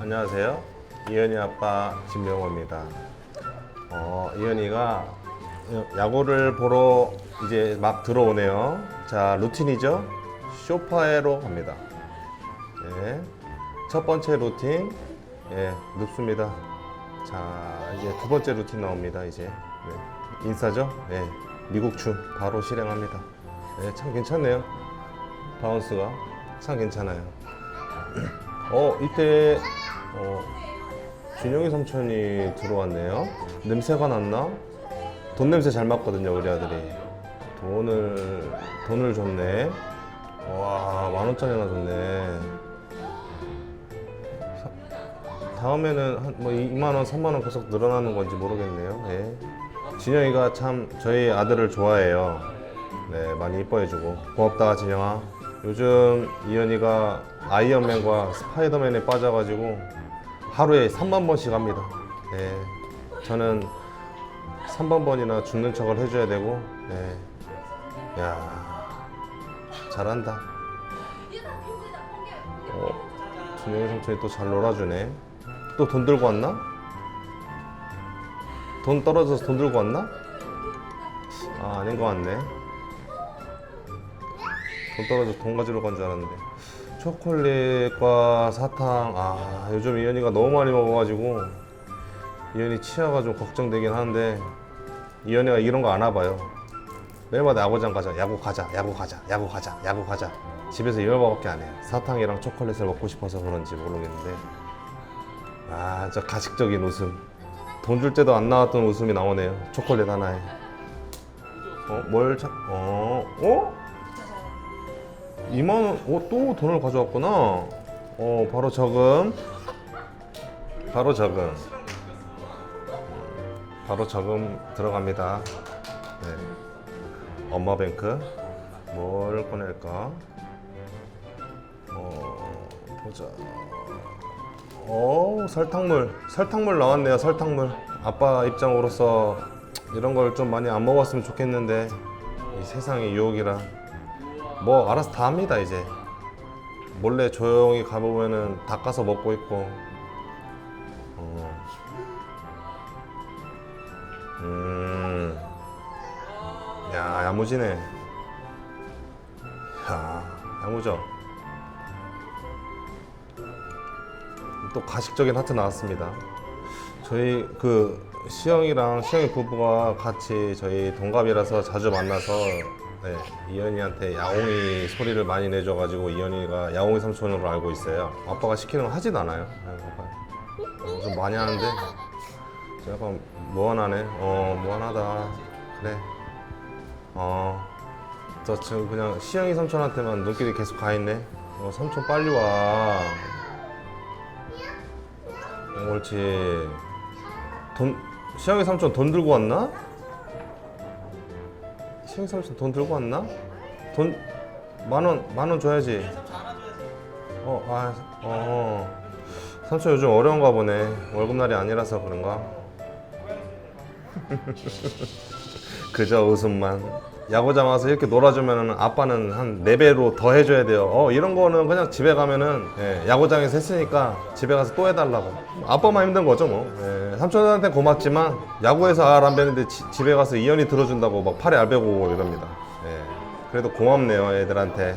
안녕하세요. 이현이 아빠 진명호입니다. 어, 이현이가 야구를 보러 이제 막 들어오네요. 자, 루틴이죠? 쇼파에로 갑니다. 네. 첫 번째 루틴, 예, 눕습니다. 자, 이제 두 번째 루틴 나옵니다. 이제 네. 인싸죠? 예, 미국 춤 바로 실행합니다. 네, 참 괜찮네요. 바운스가 참 괜찮아요. 어, 이때 어, 준영이 삼촌이 들어왔네요. 냄새가 났나? 돈 냄새 잘 맡거든요, 우리 아들이. 돈을 돈을 줬네. 와, 만 원짜리나 줬네. 사- 다음에는 한 뭐 2만 원, 3만 원 계속 늘어나는 건지 모르겠네요. 예. 진영이가 참 저희 아들을 좋아해요. 네, 많이 이뻐해주고 고맙다, 진영아. 요즘 이현이가 아이언맨과 스파이더맨에 빠져가지고 하루에 3만 번씩 합니다. 네, 저는 3만 번이나 죽는 척을 해줘야 되고, 네, 야, 잘한다. 어, 준영이 삼촌이 또 잘 놀아주네. 또 돈 들고 왔나? 돈 떨어져서 돈 들고 왔나? 아, 아닌 것 같네. 돈 떨어져서 돈 가지러 간 줄 알았는데. 초콜릿과 사탕, 아, 요즘 이현이가 너무 많이 먹어가지고, 이현이 치아가 좀 걱정되긴 하는데, 이현이가 이런 거 안 와봐요. 매일마다 야구장 가자, 야구 가자, 야구 가자, 야구 가자, 야구 가자. 집에서 이런 거밖에 안 해요. 사탕이랑 초콜릿을 먹고 싶어서 그런지 모르겠는데, 아, 저 가식적인 웃음. 돈 줄 때도 안 나왔던 웃음이 나오네요. 초콜릿 하나에. 어, 뭘 참, 어, 어? 2만 원, 어, 또 돈을 가져왔구나. 어, 바로 저금. 바로 저금. 바로 저금 들어갑니다. 네. 엄마 뱅크. 뭘 꺼낼까? 어, 보자. 어, 설탕물. 설탕물 나왔네요, 설탕물. 아빠 입장으로서 이런 걸 좀 많이 안 먹었으면 좋겠는데, 이 세상의 유혹이라. 뭐, 알아서 다 합니다, 이제. 몰래 조용히 가보면은 닦아서 먹고 있고. 어. 음. 야, 야무지네. 야, 야무져. 또 가식적인 하트 나왔습니다. 저희 그 시영이랑 시영이 부부가 같이 저희 동갑이라서 자주 만나서 네, 이현이한테 야옹이 소리를 많이 내줘가지고 이현이가 야옹이 삼촌으로 알고 있어요. 아빠가 시키는 거 하진 않아요. 네, 아빠. 어, 좀 많이 하는데 약간 무한하네. 어 무한하다. 그래. 어. 저 지금 그냥 시영이 삼촌한테만 눈길이 계속 가 있네. 어 삼촌 빨리 와. 어, 옳지. 돈 시영이 삼촌 돈 들고 왔나? 시영이 삼촌 돈 들고 왔나? 돈 만 원 만 원 줘야지. 어, 아, 어. 삼촌 요즘 어려운가 보네. 월급날이 아니라서 그런가? 그저 웃음만. 야구장 와서 이렇게 놀아주면은 아빠는 한 4배로 더 해줘야 돼요. 어, 이런 거는 그냥 집에 가면은 예, 야구장에서 했으니까 집에 가서 또 해달라고. 아빠만 힘든 거죠, 뭐. 예, 삼촌한테 고맙지만 야구에서 알 안 배는데 지- 집에 가서 이현이 들어준다고 막 팔에 알 베고 이럽니다. 예, 그래도 고맙네요, 애들한테.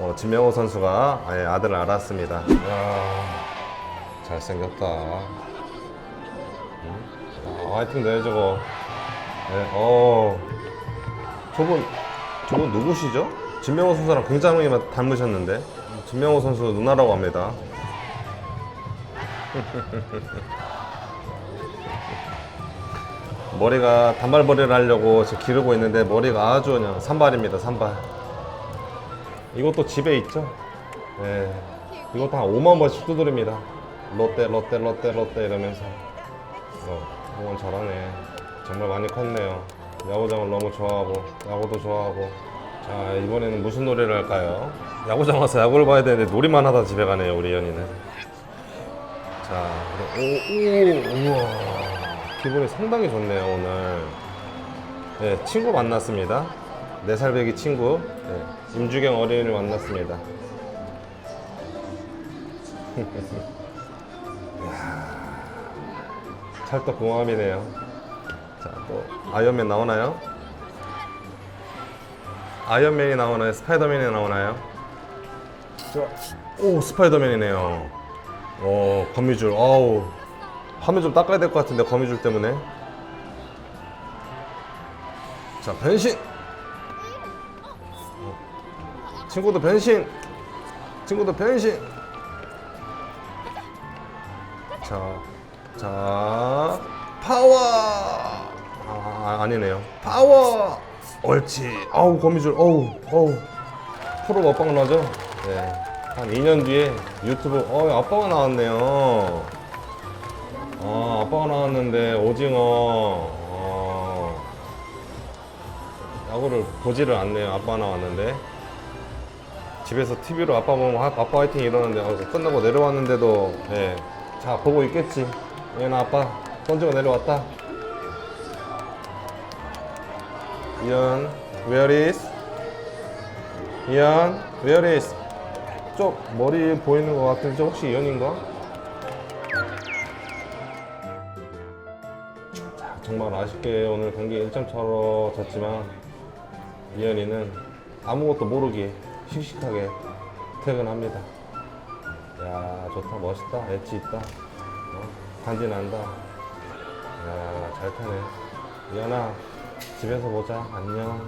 어, 진명호 선수가 예, 아들을 알았습니다. 이야, 잘생겼다. 아, 화이팅 내 저거. 네, 어. 저분, 저분 누구시죠? 진명호 선수랑 굉장히 닮으셨는데. 진명호 선수 누나라고 합니다. 머리가 단발머리를 하려고 지금 기르고 있는데 머리가 아주 그냥 산발입니다, 산발. 이것도 집에 있죠? 네. 이것도 한 5만 번씩 두드립니다. 롯데, 롯데, 롯데, 롯데 이러면서. 어, 응원 잘하네. 정말 많이 컸네요. 야구장을 너무 좋아하고, 야구도 좋아하고. 자, 이번에는 무슨 놀이를 할까요? 야구장 와서 야구를 봐야 되는데 놀이만 하다 집에 가네요, 우리 연이는. 자, 오, 오, 우와. 기분이 상당히 좋네요, 오늘. 네, 친구 만났습니다. 4살 배기 친구. 네, 임주경 어린이를 만났습니다. 찰떡궁합이네요. 자, 또 아이언맨 나오나요? 아이언맨이 나오나요? 스파이더맨이 나오나요? 자, 오 스파이더맨이네요. 오 거미줄. 아우 화면 좀 닦아야 될 것 같은데 거미줄 때문에. 자 변신. 친구도 변신. 친구도 변신. 자, 자, 파워. 아, 아니네요. 파워. 옳지. 아우 거미줄. 어우, 어우. 프로 먹방 나죠? 네. 한 2년 뒤에 유튜브. 어, 아빠가 나왔네요. 아, 아빠가 나왔는데 오징어. 어, 야구를 보지를 않네요. 아빠가 나왔는데. 집에서 TV로 아빠 보면 아, 아빠 화이팅 이러는데 어, 끝나고 내려왔는데도 예. 자 보고 있겠지 얘나 아빠 던지고 내려왔다 이안 where is 이안 where is 쪽 머리 보이는 것 같은데 혹시 이안인가? 자, 정말 아쉽게 오늘 경기 1점 차로 졌지만 이현이는 아무것도 모르게 씩씩하게 퇴근합니다. 야 좋다 멋있다 엣지 있다 어? 간지 난다. 야 잘 타네. 이현아 집에서 보자. 안녕